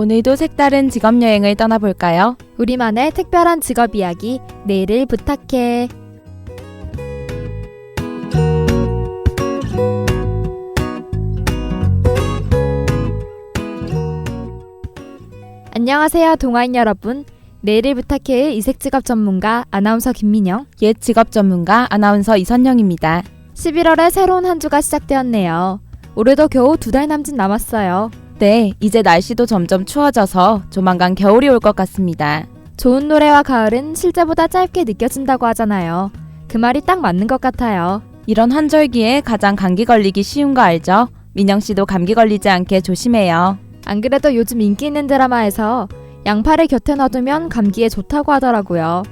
오늘도 색다른 직업 여행을 떠나볼까요? 우리만의 특별한 직업 이야기 내일을 부탁해. 안녕하세요, 동아인 여러분. 내일을 부탁해의 이색 직업 전문가 아나운서 김민영. 옛 직업 전문가 아나운서 이선영입니다. 11월에 새로운 한 주가 시작되었네요. 올해도 겨우 두 달 남짓 남았어요. 네, 이제 날씨도 점점 추워져서 조만간 겨울이 올 것 같습니다. 좋은 노래와 가을은 실제보다 짧게 느껴진다고 하잖아요. 그 말이 딱 맞는 것 같아요. 이런 한절기에 가장 감기 걸리기 쉬운 거 알죠? 민영 씨도 감기 걸리지 않게 조심해요. 안 그래도 요즘 인기 있는 드라마에서 양파를 곁에 놔두면 감기에 좋다고 하더라고요.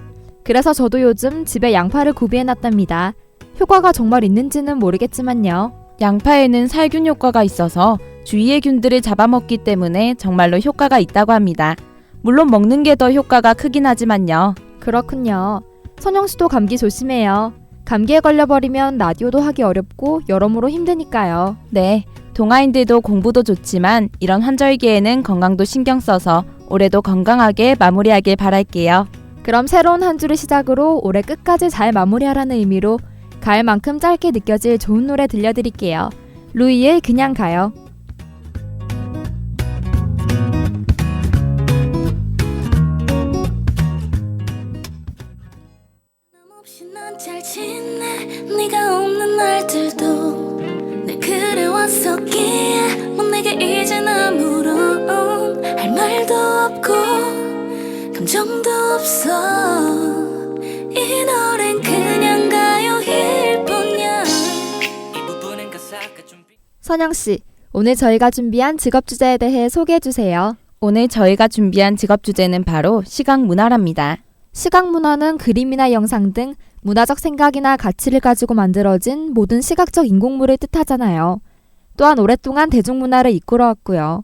그래서 저도 요즘 집에 양파를 구비해 놨답니다. 효과가 정말 있는지는 모르겠지만요. 양파에는 살균 효과가 있어서 주위의 균들을 잡아먹기 때문에 정말로 효과가 있다고 합니다. 물론 먹는 게 더 효과가 크긴 하지만요. 그렇군요. 선영 씨도 감기 조심해요. 감기에 걸려버리면 라디오도 하기 어렵고 여러모로 힘드니까요. 네, 동아인들도 공부도 좋지만 이런 한절기에는 건강도 신경 써서 올해도 건강하게 마무리하길 바랄게요. 그럼 새로운 한 주를 시작으로 올해 끝까지 잘 마무리하라는 의미로 가을만큼 짧게 느껴질 좋은 노래 들려드릴게요. 루이의 그냥 가요. 그래왔었기에 뭐 내게 이젠 아무런 할 말도 없고 감정도 없어 이 노래는 그냥 가요일 뿐이야 비- 선영 씨, 오늘 저희가 준비한 직업 주제에 대해 소개해 주세요. 오늘 저희가 준비한 직업 주제는 바로 시각 문화랍니다. 시각 문화는 그림이나 영상 등 문화적 생각이나 가치를 가지고 만들어진 모든 시각적 인공물을 뜻하잖아요. 또한 오랫동안 대중문화를 이끌어왔고요.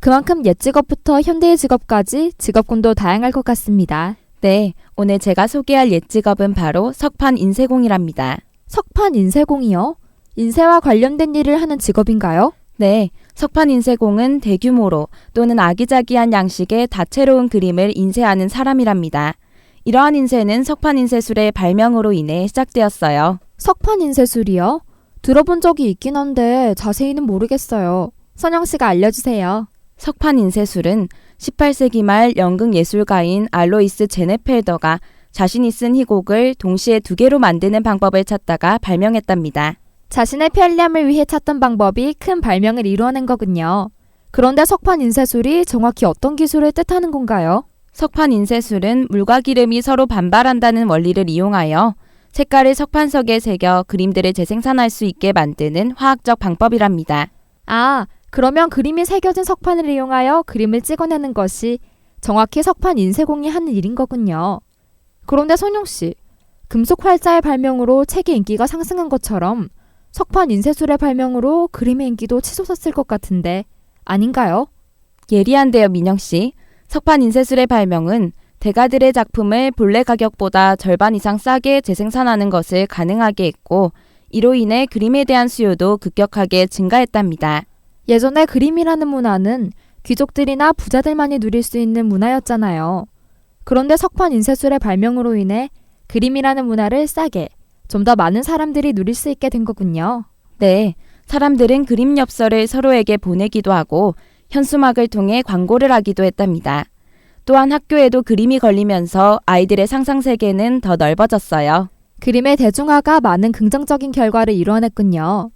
그만큼 옛 직업부터 현대의 직업까지 직업군도 다양할 것 같습니다. 네, 오늘 제가 소개할 옛 직업은 바로 석판 인쇄공이랍니다. 석판 인쇄공이요? 인쇄와 관련된 일을 하는 직업인가요? 네, 석판 인쇄공은 대규모로 또는 아기자기한 양식의 다채로운 그림을 인쇄하는 사람이랍니다. 이러한 인쇄는 석판 인쇄술의 발명으로 인해 시작되었어요. 석판 인쇄술이요? 들어본 적이 있긴 한데 자세히는 모르겠어요. 선영 씨가 알려주세요. 석판 인쇄술은 18세기 말 연극 예술가인 알로이스 제네펠더가 자신이 쓴 희곡을 동시에 두 개로 만드는 방법을 찾다가 발명했답니다. 자신의 편리함을 위해 찾던 방법이 큰 발명을 이루어낸 거군요. 그런데 석판 인쇄술이 정확히 어떤 기술을 뜻하는 건가요? 석판 인쇄술은 물과 기름이 서로 반발한다는 원리를 이용하여 색깔을 석판석에 새겨 그림들을 재생산할 수 있게 만드는 화학적 방법이랍니다. 아, 그러면 그림이 새겨진 석판을 이용하여 그림을 찍어내는 것이 정확히 석판 인쇄공이 하는 일인 거군요. 그런데 선영 씨, 금속 활자의 발명으로 책의 인기가 상승한 것처럼 석판 인쇄술의 발명으로 그림의 인기도 치솟았을 것 같은데 아닌가요? 예리한데요, 민영 씨. 석판 인쇄술의 발명은 대가들의 작품을 본래 가격보다 절반 이상 싸게 재생산하는 것을 가능하게 했고, 이로 인해 그림에 대한 수요도 급격하게 증가했답니다. 예전에 그림이라는 문화는 귀족들이나 부자들만이 누릴 수 있는 문화였잖아요. 그런데 석판 인쇄술의 발명으로 인해 그림이라는 문화를 싸게 좀 더 많은 사람들이 누릴 수 있게 된 거군요. 네, 사람들은 그림 엽서를 서로에게 보내기도 하고 현수막을 통해 광고를 하기도 했답니다. 또한 학교에도 그림이 걸리면서 아이들의 상상 세계는 더 넓어졌어요. 그림의 대중화가 많은 긍정적인 결과를 이뤄냈군요.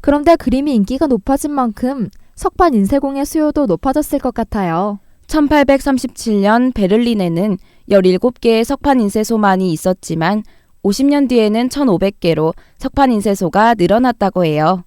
그런데 그림이 인기가 높아진 만큼 석판 인쇄공의 수요도 높아졌을 것 같아요. 1837년 베를린에는 17개의 석판 인쇄소만이 있었지만 50년 뒤에는 1,500개로 석판 인쇄소가 늘어났다고 해요.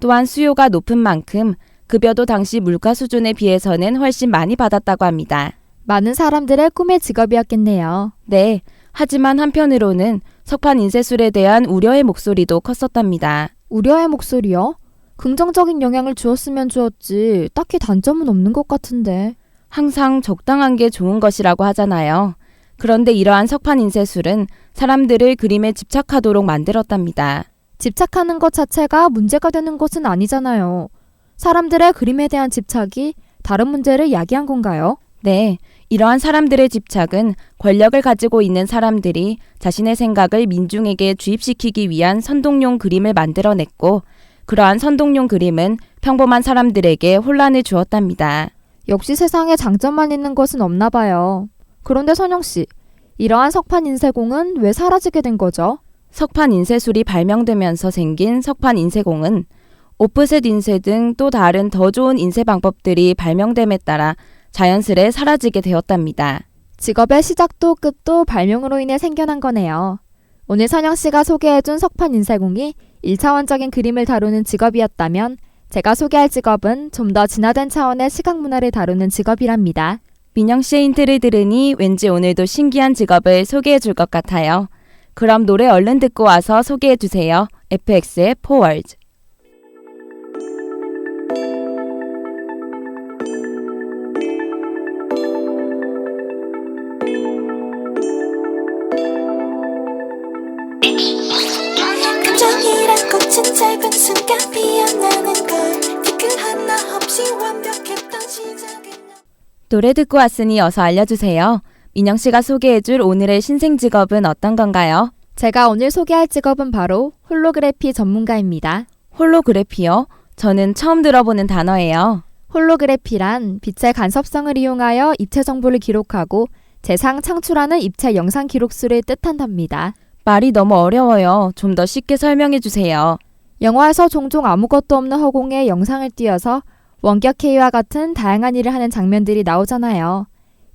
또한 수요가 높은 만큼 급여도 당시 물가 수준에 비해서는 훨씬 많이 받았다고 합니다. 많은 사람들의 꿈의 직업이었겠네요. 네. 하지만 한편으로는 석판 인쇄술에 대한 우려의 목소리도 컸었답니다. 우려의 목소리요? 긍정적인 영향을 주었으면 주었지 딱히 단점은 없는 것 같은데. 항상 적당한 게 좋은 것이라고 하잖아요. 그런데 이러한 석판 인쇄술은 사람들을 그림에 집착하도록 만들었답니다. 집착하는 것 자체가 문제가 되는 것은 아니잖아요. 사람들의 그림에 대한 집착이 다른 문제를 야기한 건가요? 네, 이러한 사람들의 집착은 권력을 가지고 있는 사람들이 자신의 생각을 민중에게 주입시키기 위한 선동용 그림을 만들어냈고, 그러한 선동용 그림은 평범한 사람들에게 혼란을 주었답니다. 역시 세상에 장점만 있는 것은 없나 봐요. 그런데 선영 씨, 이러한 석판 인쇄공은 왜 사라지게 된 거죠? 석판 인쇄술이 발명되면서 생긴 석판 인쇄공은 오프셋 인쇄 등 또 다른 더 좋은 인쇄 방법들이 발명됨에 따라 자연스레 사라지게 되었답니다. 직업의 시작도 끝도 발명으로 인해 생겨난 거네요. 오늘 선영 씨가 소개해준 석판 인쇄공이 1차원적인 그림을 다루는 직업이었다면 제가 소개할 직업은 좀 더 진화된 차원의 시각 문화를 다루는 직업이랍니다. 민영 씨의 힌트를 들으니 왠지 오늘도 신기한 직업을 소개해 줄 것 같아요. 그럼 노래 얼른 듣고 와서 소개해 주세요. FX의 포 짧은 순간 피어나는 걸 뒤끝 하나 없이 완벽했던 시작은 노래 듣고 왔으니 어서 알려주세요. 민영 씨가 소개해 줄 오늘의 신생 직업은 어떤 건가요? 제가 오늘 소개할 직업은 바로 홀로그래피 전문가입니다. 홀로그래피요? 저는 처음 들어보는 단어예요. 홀로그래피란 빛의 간섭성을 이용하여 입체 정보를 기록하고 재상 창출하는 입체 영상 기록수를 뜻한답니다. 말이 너무 어려워요. 좀 더 쉽게 설명해 주세요. 영화에서 종종 아무것도 없는 허공에 영상을 띄어서 원격 회의와 같은 다양한 일을 하는 장면들이 나오잖아요.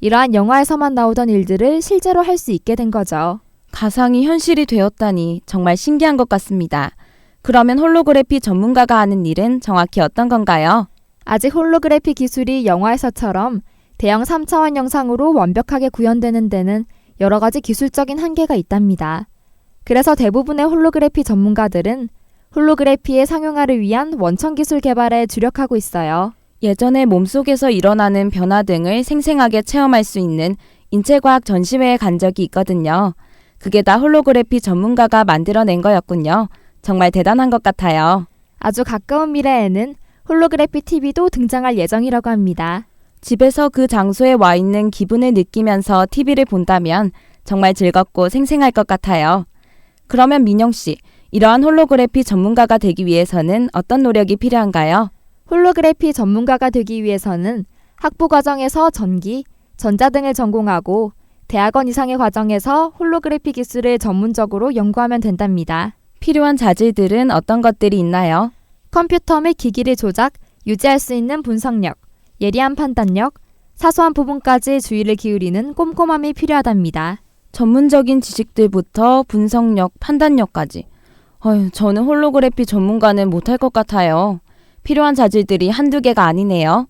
이러한 영화에서만 나오던 일들을 실제로 할 수 있게 된 거죠. 가상이 현실이 되었다니 정말 신기한 것 같습니다. 그러면 홀로그래피 전문가가 하는 일은 정확히 어떤 건가요? 아직 홀로그래피 기술이 영화에서처럼 대형 3차원 영상으로 완벽하게 구현되는 데는 여러 가지 기술적인 한계가 있답니다. 그래서 대부분의 홀로그래피 전문가들은 홀로그래피의 상용화를 위한 원천 기술 개발에 주력하고 있어요. 예전에 몸속에서 일어나는 변화 등을 생생하게 체험할 수 있는 인체과학 전시회에 간 적이 있거든요. 그게 다 홀로그래피 전문가가 만들어낸 거였군요. 정말 대단한 것 같아요. 아주 가까운 미래에는 홀로그래피 TV도 등장할 예정이라고 합니다. 집에서 그 장소에 와 있는 기분을 느끼면서 TV를 본다면 정말 즐겁고 생생할 것 같아요. 그러면 민영 씨, 이러한 홀로그래피 전문가가 되기 위해서는 어떤 노력이 필요한가요? 홀로그래피 전문가가 되기 위해서는 학부 과정에서 전기, 전자 등을 전공하고 대학원 이상의 과정에서 홀로그래피 기술을 전문적으로 연구하면 된답니다. 필요한 자질들은 어떤 것들이 있나요? 컴퓨터 및 기기를 조작, 유지할 수 있는 분석력, 예리한 판단력, 사소한 부분까지 주의를 기울이는 꼼꼼함이 필요하답니다. 전문적인 지식들부터 분석력, 판단력까지. 어휴, 저는 홀로그래피 전문가는 못할 것 같아요. 필요한 자질들이 한두 개가 아니네요.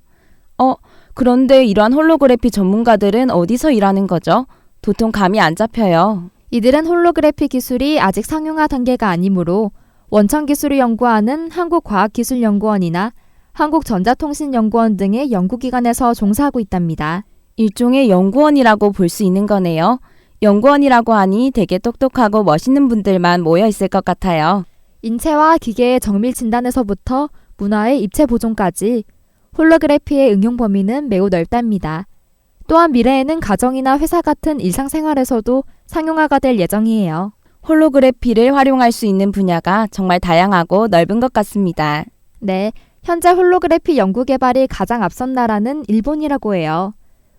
어, 그런데 이러한 홀로그래피 전문가들은 어디서 일하는 거죠? 도통 감이 안 잡혀요. 이들은 홀로그래피 기술이 아직 상용화 단계가 아니므로 원천 기술을 연구하는 한국과학기술연구원이나 한국전자통신연구원 등의 연구기관에서 종사하고 있답니다. 일종의 연구원이라고 볼 수 있는 거네요. 연구원이라고 하니 되게 똑똑하고 멋있는 분들만 모여 있을 것 같아요. 인체와 기계의 정밀 진단에서부터 문화의 입체 보존까지 홀로그래피의 응용 범위는 매우 넓답니다. 또한 미래에는 가정이나 회사 같은 일상생활에서도 상용화가 될 예정이에요. 홀로그래피를 활용할 수 있는 분야가 정말 다양하고 넓은 것 같습니다. 네, 현재 홀로그래피 연구 개발이 가장 앞선 나라는 일본이라고 해요.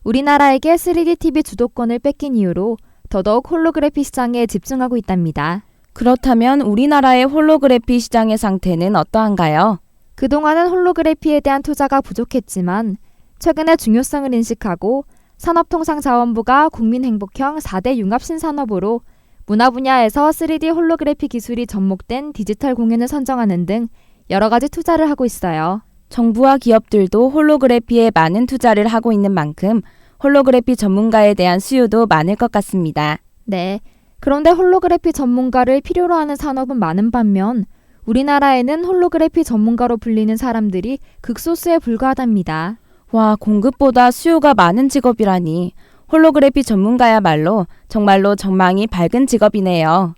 우리나라에게 3D TV 주도권을 뺏긴 이후로 더더욱 홀로그래피 시장에 집중하고 있답니다. 그렇다면 우리나라의 홀로그래피 시장의 상태는 어떠한가요? 그동안은 홀로그래피에 대한 투자가 부족했지만 최근에 중요성을 인식하고 산업통상자원부가 국민행복형 4대 융합신산업으로 문화 분야에서 3D 홀로그래피 기술이 접목된 디지털 공연을 선정하는 등 여러 가지 투자를 하고 있어요. 정부와 기업들도 홀로그래피에 많은 투자를 하고 있는 만큼 홀로그래피 전문가에 대한 수요도 많을 것 같습니다. 네. 그런데 홀로그래피 전문가를 필요로 하는 산업은 많은 반면 우리나라에는 홀로그래피 전문가로 불리는 사람들이 극소수에 불과하답니다. 와, 공급보다 수요가 많은 직업이라니. 홀로그래피 전문가야말로 정말로 전망이 밝은 직업이네요.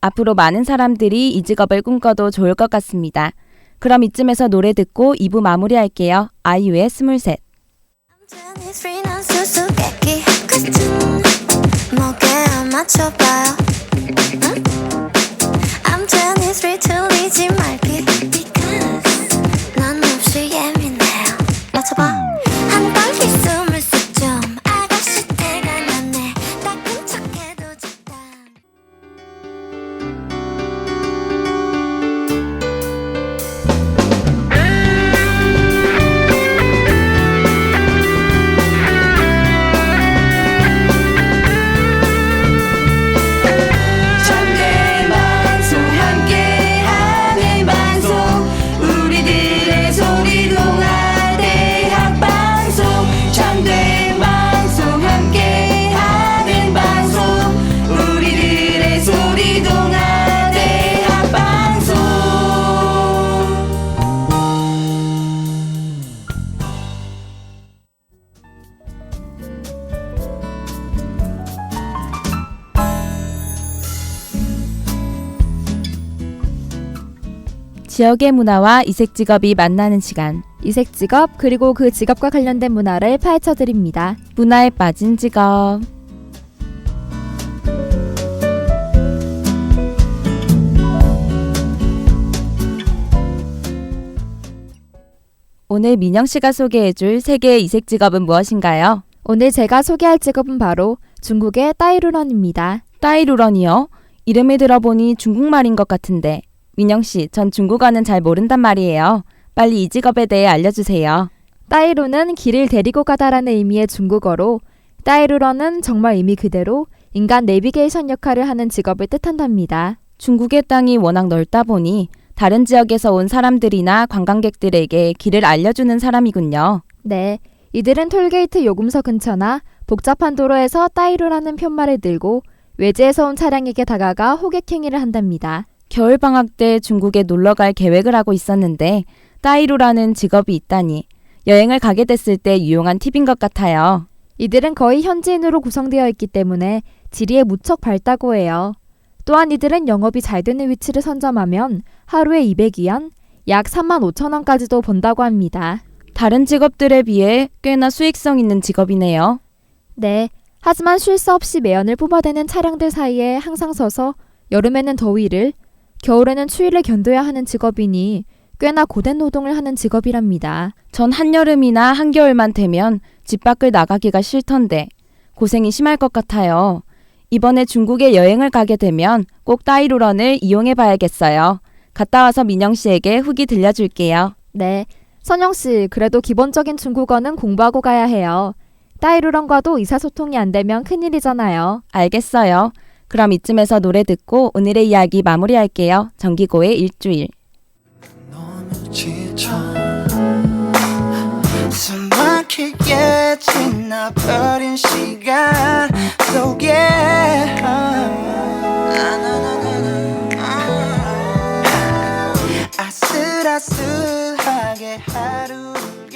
앞으로 많은 사람들이 이 직업을 꿈꿔도 좋을 것 같습니다. 그럼 이쯤에서 노래 듣고 2부 마무리할게요. 아이유의 스물셋. I'm 23 틀리지 말기 지역의 문화와 이색 직업이 만나는 시간. 이색 직업 그리고 그 직업과 관련된 문화를 파헤쳐 드립니다. 문화에 빠진 직업. 오늘 민영 씨가 소개해줄 세계의 이색 직업은 무엇인가요? 오늘 제가 소개할 직업은 바로 중국의 따이루런입니다. 따이루런이요? 이름을 들어보니 중국말인 것 같은데. 민영 씨, 전 중국어는 잘 모른단 말이에요. 빨리 이 직업에 대해 알려주세요. 따이루는 길을 데리고 가다라는 의미의 중국어로 따이루런은 정말 의미 그대로 인간 내비게이션 역할을 하는 직업을 뜻한답니다. 중국의 땅이 워낙 넓다 보니 다른 지역에서 온 사람들이나 관광객들에게 길을 알려주는 사람이군요. 네, 이들은 톨게이트 요금소 근처나 복잡한 도로에서 따이루라는 편말을 들고 외지에서 온 차량에게 다가가 호객행위를 한답니다. 겨울방학 때 중국에 놀러 갈 계획을 하고 있었는데 따이루라는 직업이 있다니 여행을 가게 됐을 때 유용한 팁인 것 같아요. 이들은 거의 현지인으로 구성되어 있기 때문에 지리에 무척 밝다고 해요. 또한 이들은 영업이 잘 되는 위치를 선점하면 하루에 200위안, 약 3만 5천 원까지도 번다고 합니다. 다른 직업들에 비해 꽤나 수익성 있는 직업이네요. 네, 하지만 쉴 새 없이 매연을 뽑아대는 차량들 사이에 항상 서서 여름에는 더위를, 겨울에는 추위를 견뎌야 하는 직업이니 꽤나 고된 노동을 하는 직업이랍니다. 전 한여름이나 한겨울만 되면 집 밖을 나가기가 싫던데 고생이 심할 것 같아요. 이번에 중국에 여행을 가게 되면 꼭 따이루런을 이용해 봐야겠어요. 갔다 와서 민영 씨에게 후기 들려줄게요. 네, 선영 씨, 그래도 기본적인 중국어는 공부하고 가야 해요. 따이루런과도 의사소통이 안 되면 큰일이잖아요. 알겠어요. 그럼 이쯤에서 노래 듣고 오늘의 이야기 마무리할게요. 정기고의 일주일. 아슬아슬하게 하루를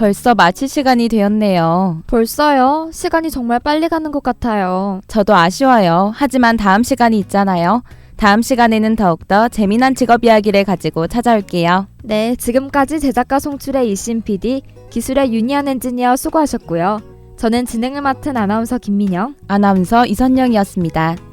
벌써 마칠 시간이 되었네요. 벌써요? 시간이 정말 빨리 가는 것 같아요. 저도 아쉬워요. 하지만 다음 시간이 있잖아요. 다음 시간에는 더욱더 재미난 직업 이야기를 가지고 찾아올게요. 네, 지금까지 제작가 송출의 이신 PD, 기술의 유니언 엔지니어 수고하셨고요. 저는 진행을 맡은 아나운서 김민영. 아나운서 이선영이었습니다.